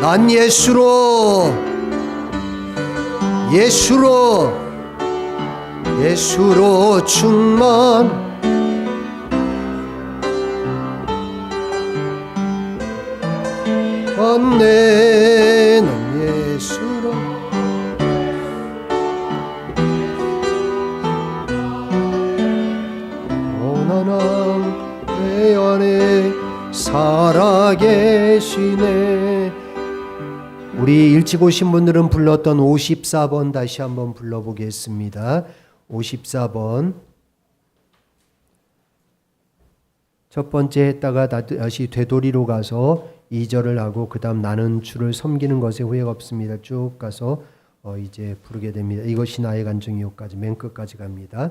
난 예수로 예수로 예수로 충만. 안내 난 예수로. 원한함 내 안에 살아계시네 우리 일찍 오신 분들은 불렀던 54번 다시 한번 불러보겠습니다 54번 첫 번째 했다가 다시 되돌이로 가서 2절을 하고 그 다음 나는 주를 섬기는 것에 후회가 없습니다. 쭉 가서 어 이제 부르게 됩니다. 이것이 나의 간증이요까지 맨 끝까지 갑니다.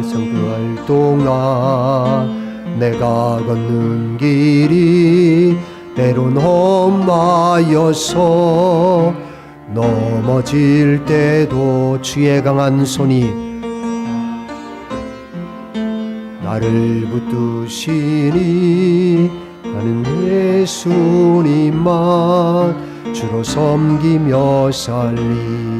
일생할 동안 내가 걷는 길이 때론 험하여서 넘어질 때도 주의 강한 손이 나를 붙드시니 나는 예수님만 주로 섬기며 살리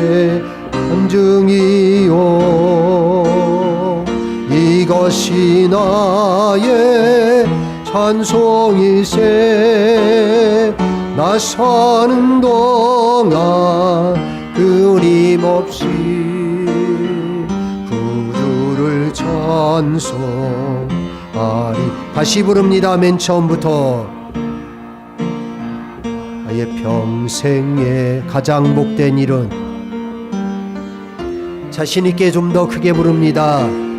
의 간증이요. 이것이 나의 찬송일세. 나 사는 동안 끊임없이 구주를 찬송하리. 다시 부릅니다 맨 처음부터. 나의 평생에 가장 복된 일은 자신 있게 좀 더 크게 부릅니다.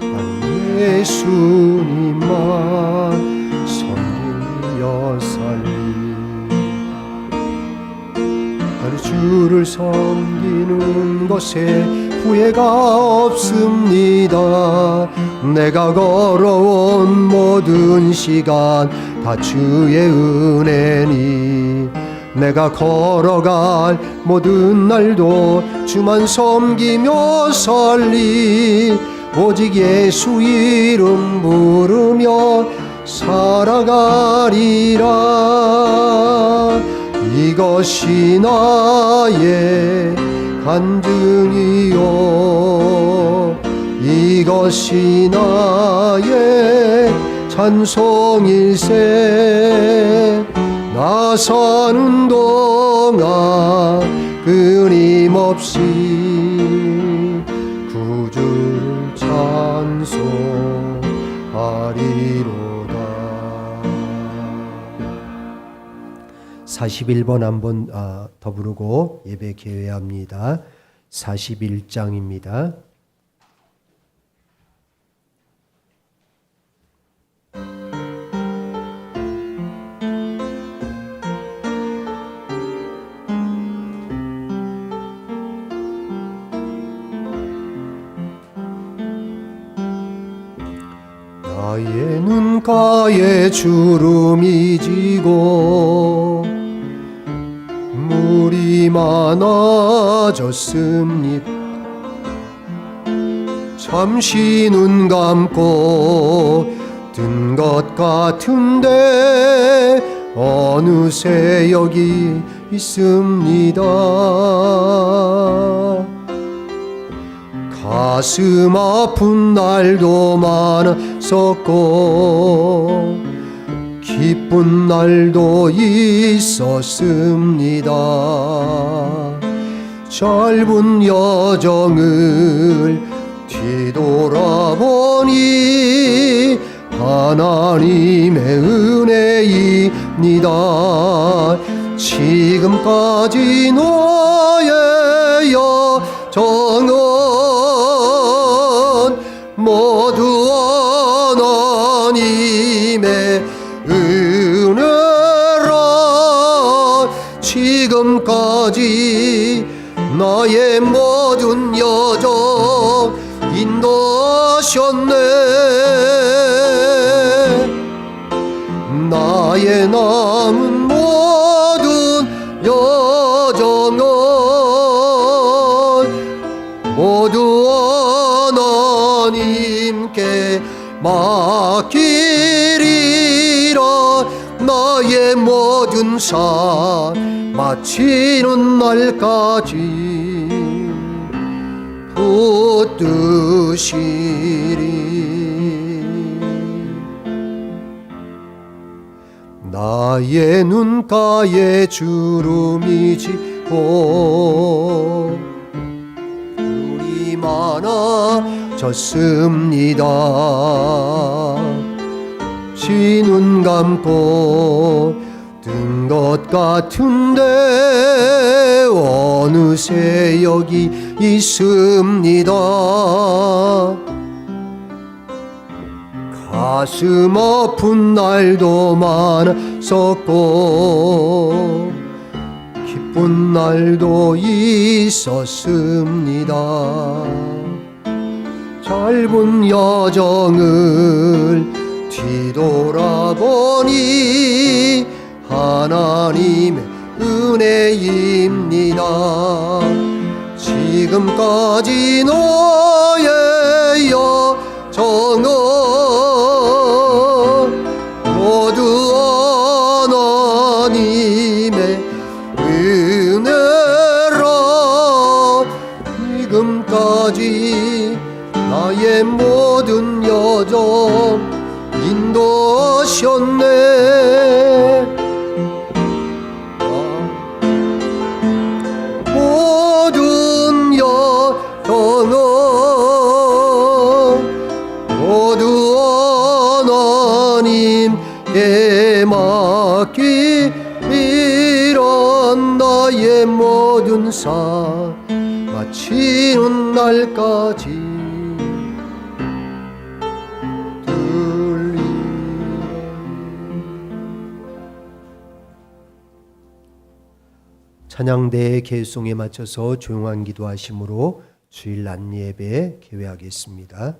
난 예수님만 섬기며 살리. 나를 주를 섬기는 것에 후회가 없습니다. 내가 걸어온 모든 시간 다 주의 은혜니 내가 걸어갈 모든 날도 주만 섬기며 살리. 오직 예수 이름 부르며 살아가리라. 이것이 나의 간증이요. 이것이 나의 찬송일세 나 사는 동안 끊임없이 구주를 찬송하리로다 41번 한번 아, 더 부르고 예배 개회합니다. 41장입니다. 눈가에 주름이 지고 물이 많아졌습니다. 잠시 눈 감고 든것 같은데 어느새 여기 있습니다. 가슴 아픈 날도 많았었고 기쁜 날도 있었습니다. 짧은 여정을 뒤돌아보니 하나님의 은혜입니다. 지금까지 너 지금까지 나의 모든 여정 인도하셨네. 나의 남은 모든 여정은 모두 하나님께 맡기리라. 나의 모든 삶 마치는 날까지 붙드시리. 나의 눈가에 주름이 지고 물이 많아졌습니다. 지눈 감고 든것 같은데 어느새 여기 있습니다. 가슴 아픈 날도 많았었고 기쁜 날도 있었습니다. 짧은 여정을 뒤돌아보니 하나님의 은혜입니다. 지금까지 너의 여정은 마치는 날까지 찬양대의 개송에 맞춰서 조용한 기도하심으로 주일 낮 예배 개회하겠습니다.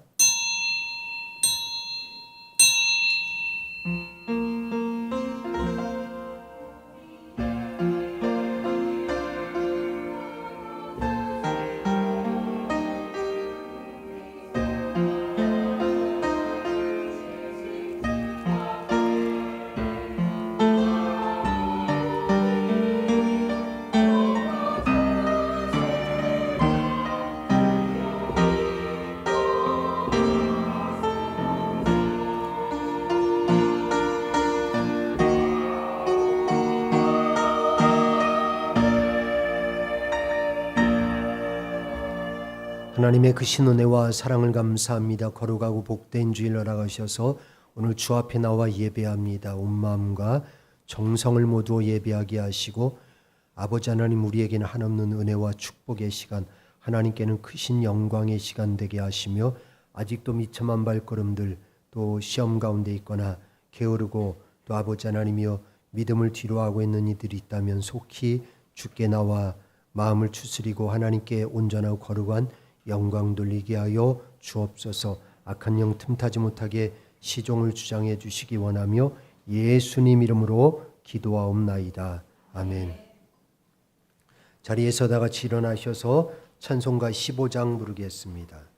하나님의 크신 은혜와 사랑을 감사합니다. 거룩하고 복된 주일 허락하셔서 오늘 주 앞에 나와 예배합니다. 온 마음과 정성을 모두 예배하게 하시고 아버지 하나님 우리에게는 한없는 은혜와 축복의 시간 하나님께는 크신 영광의 시간 되게 하시며 아직도 미천한 발걸음들 또 시험 가운데 있거나 게으르고 또 아버지 하나님이여 믿음을 뒤로하고 있는 이들이 있다면 속히 주께 나와 마음을 추스리고 하나님께 온전하고 거룩한 영광 돌리게 하여 주옵소서 악한 영 틈타지 못하게 시종을 주장해 주시기 원하며 예수님 이름으로 기도하옵나이다. 아멘. 자리에서 다 같이 일어나셔서 찬송가 15장 부르겠습니다.